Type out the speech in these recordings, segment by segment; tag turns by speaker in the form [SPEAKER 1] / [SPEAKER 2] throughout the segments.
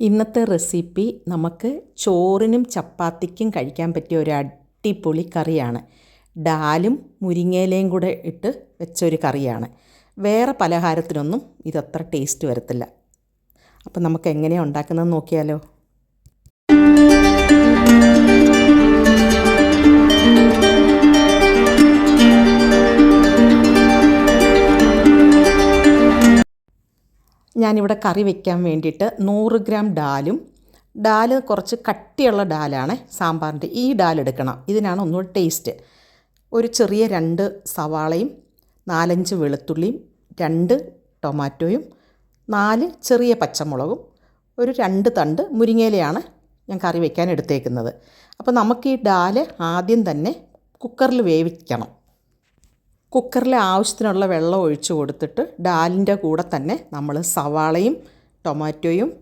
[SPEAKER 1] ഇന്നത്തെ റെസിപ്പി നമുക്ക് ചോറിനും ചപ്പാത്തിക്കും കഴിക്കാൻ പറ്റിയ ഒരു അടിപൊളി കറിയാണ്. ഡാലും മുരിങ്ങയിലയും കൂടെ ഇട്ട് വെച്ചൊരു കറിയാണ്. വേറെ പലഹാരത്തിനൊന്നും ഇതത്ര ടേസ്റ്റ് വരത്തില്ല. അപ്പം നമുക്ക് എങ്ങനെയാണ് ഉണ്ടാക്കുന്നതെന്ന് നോക്കിയാലോ? ഞാനിവിടെ കറി വെക്കാൻ വേണ്ടിയിട്ട് നൂറ് ഗ്രാം ഡാലും ഡാൽ കുറച്ച് കട്ടിയുള്ള ഡാലാണ് സാമ്പാറിന്റെ ഈ ഡാൽ എടുക്കണം. ഇതിനാണ് ഒന്നുകൂടി ടേസ്റ്റ് ഒരു ചെറിയ രണ്ട് സവാളയും നാലഞ്ച് വെളുത്തുള്ളിയും രണ്ട് ടൊമാറ്റോയും നാല് ചെറിയ പച്ചമുളകും ഒരു രണ്ട് തണ്ട് മുരിങ്ങയിലയാണ് ഞാൻ കറി വയ്ക്കാൻ എടുത്തേക്കുന്നത്. അപ്പോൾ നമുക്ക് ഈ ഡാൽ ആദ്യം തന്നെ കുക്കറിൽ വേവിക്കണം. കുക്കറിൽ ആവശ്യത്തിനുള്ള വെള്ളം ഒഴിച്ച് കൊടുത്തിട്ട് ഡാലിന്റെ കൂടെ തന്നെ നമ്മൾ സവാളയും ടൊമാറ്റോയും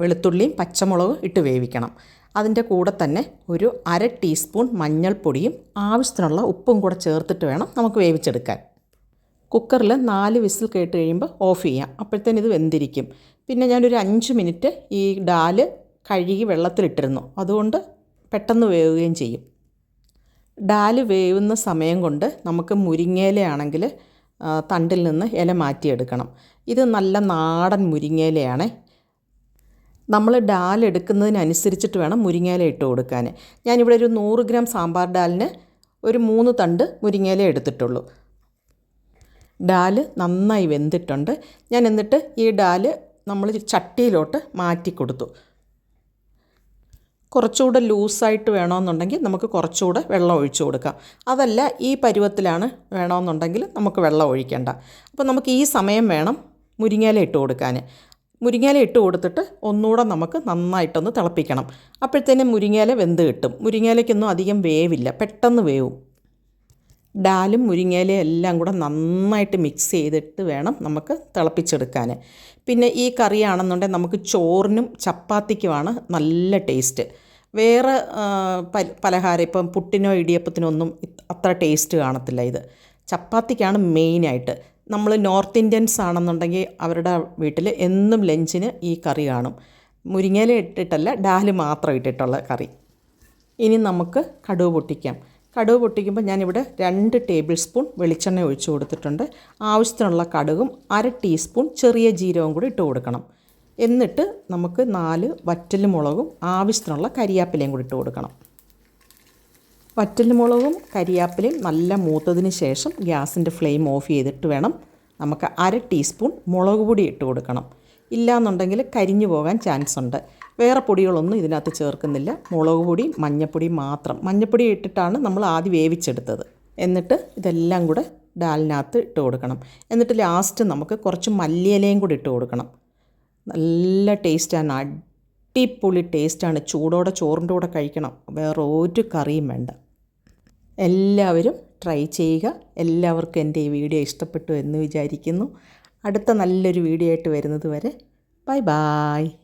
[SPEAKER 1] വെളുത്തുള്ളിയും പച്ചമുളകും ഇട്ട് വേവിക്കണം. അതിന്റെ കൂടെ തന്നെ ഒരു അര ടീസ്പൂൺ മഞ്ഞൾപ്പൊടിയും ആവശ്യത്തിനുള്ള ഉപ്പും കൂടെ ചേർത്തിട്ട് വേണം നമുക്ക് വേവിച്ചെടുക്കാൻ. കുക്കറിൽ നാല് വിസിൽ കേട്ട് കഴിയുമ്പോൾ ഓഫ് ചെയ്യാം. അപ്പോഴത്തേന് ഇത് വെന്തിരിക്കും. പിന്നെ ഞാനൊരു അഞ്ച് മിനിറ്റ് ഈ ഡാൽ കഴുകി വെള്ളത്തിലിട്ടിരുന്നു. അതുകൊണ്ട് പെട്ടെന്ന് വേവുകയും ചെയ്യും. ഡാൽ വേവുന്ന സമയം കൊണ്ട് നമുക്ക് മുരിങ്ങയിലയാണെങ്കിൽ തണ്ടിൽ നിന്ന് ഇല മാറ്റിയെടുക്കണം. ഇത് നല്ല നാടൻ മുരിങ്ങയിലയാണ്. നമ്മൾ ഡാൽ എടുക്കുന്നതിനനുസരിച്ചിട്ട് വേണം മുരിങ്ങയില ഇട്ട് കൊടുക്കാൻ. ഞാനിവിടെ ഒരു നൂറ് ഗ്രാം സാമ്പാർ ഡാലിന് ഒരു മൂന്ന് തണ്ട് മുരിങ്ങയില എടുത്തിട്ടുള്ളൂ. ഡാൽ നന്നായി വെന്തിട്ടുണ്ട്. ഞാൻ എന്നിട്ട് ഈ ഡാൽ നമ്മൾ ചട്ടിയിലോട്ട് മാറ്റി കൊടുത്തു കുറച്ചുകൂടെ ലൂസായിട്ട് വേണമെന്നുണ്ടെങ്കിൽ നമുക്ക് കുറച്ചുകൂടെ വെള്ളം ഒഴിച്ചു കൊടുക്കാം. അതല്ല ഈ പരുവത്തിലാണ് വേണമെന്നുണ്ടെങ്കിൽ നമുക്ക് വെള്ളം ഒഴിക്കേണ്ട. അപ്പോൾ നമുക്ക് ഈ സമയം വേണം മുരിങ്ങയില ഇട്ട് കൊടുക്കാൻ. മുരിങ്ങയില ഇട്ട് കൊടുത്തിട്ട് ഒന്നുകൂടെ നമുക്ക് നന്നായിട്ടൊന്ന് തിളപ്പിക്കണം. അപ്പോഴത്തേനും മുരിങ്ങയില വെന്ത് കിട്ടും. മുരിങ്ങയിലയ്ക്കൊന്നും അധികം വേവില്ല. പെട്ടെന്ന് വേവും. ഡാലും മുരിങ്ങയിലയും എല്ലാം കൂടെ നന്നായിട്ട് മിക്സ് ചെയ്തിട്ട് വേണം നമുക്ക് തിളപ്പിച്ചെടുക്കാൻ പിന്നെ ഈ കറിയാണെന്നുണ്ടെങ്കിൽ നമുക്ക് ചോറിനും ചപ്പാത്തിക്കുമാണ് നല്ല ടേസ്റ്റ് വേറെ പലഹാരം ഇപ്പം പുട്ടിനോ ഇടിയപ്പത്തിനോ ഒന്നും അത്ര ടേസ്റ്റ് കാണത്തില്ല ഇത്. ചപ്പാത്തിക്കാണ് മെയിനായിട്ട് നമ്മൾ നോർത്ത് ഇന്ത്യൻസ് ആണെന്നുണ്ടെങ്കിൽ അവരുടെ വീട്ടിൽ എന്നും ലഞ്ചിന് ഈ കറി കാണും. മുരിങ്ങയില ഇട്ടിട്ടല്ല ഡാൽ മാത്രം ഇട്ടിട്ടുള്ള കറി. ഇനി നമുക്ക് കടുവ് പൊട്ടിക്കാം. കടുക് പൊട്ടിക്കുമ്പോൾ ഞാനിവിടെ രണ്ട് ടേബിൾ സ്പൂൺ വെളിച്ചെണ്ണ ഒഴിച്ചു കൊടുത്തിട്ടുണ്ട്. ആവശ്യത്തിനുള്ള കടുകും അര ടീസ്പൂൺ ചെറിയ ജീരകവും കൂടി ഇട്ട് കൊടുക്കണം. എന്നിട്ട് നമുക്ക് നാല് വറ്റൽ മുളകും ആവശ്യത്തിനുള്ള കരിയാപ്പിലയും കൂടി ഇട്ട് കൊടുക്കണം. വറ്റൽ മുളകും കരിയാപ്പിലയും നല്ല മൂത്തതിന് ശേഷം ഗ്യാസിന്റെ ഫ്ലെയിം ഓഫ് ചെയ്തിട്ട് വേണം നമുക്ക് അര ടീസ്പൂൺ മുളക് പൊടി ഇട്ട് കൊടുക്കണം. ഇല്ലയെന്നുണ്ടെങ്കിൽ കരിഞ്ഞു പോകാൻ ചാൻസ് ഉണ്ട്. വേറെ പൊടികളൊന്നും ഇതിനകത്ത് ചേർക്കുന്നില്ല. മുളക് പൊടി മഞ്ഞപ്പൊടി മാത്രം. മഞ്ഞപ്പൊടി ഇട്ടിട്ടാണ് നമ്മൾ ആദ്യം വേവിച്ചെടുത്തത്. എന്നിട്ട് ഇതെല്ലാം കൂടെ ഡാലിനകത്ത് ഇട്ട് കൊടുക്കണം. എന്നിട്ട് ലാസ്റ്റ് നമുക്ക് കുറച്ച് മല്ലിയിലയും കൂടി ഇട്ട് കൊടുക്കണം. നല്ല ടേസ്റ്റാണ് അടിപൊളി ടേസ്റ്റാണ് ചൂടോടെ ചോറിന്റെ കൂടെ കഴിക്കണം. വേറെ ഒരു കറിയും വേണ്ട. എല്ലാവരും ട്രൈ ചെയ്യുക. എല്ലാവർക്കും എന്റെ ഈ വീഡിയോ ഇഷ്ടപ്പെട്ടു എന്ന് വിചാരിക്കുന്നു. അടുത്ത നല്ലൊരു വീഡിയോ ആയിട്ട് വരുന്നത് വരെ. Bye bye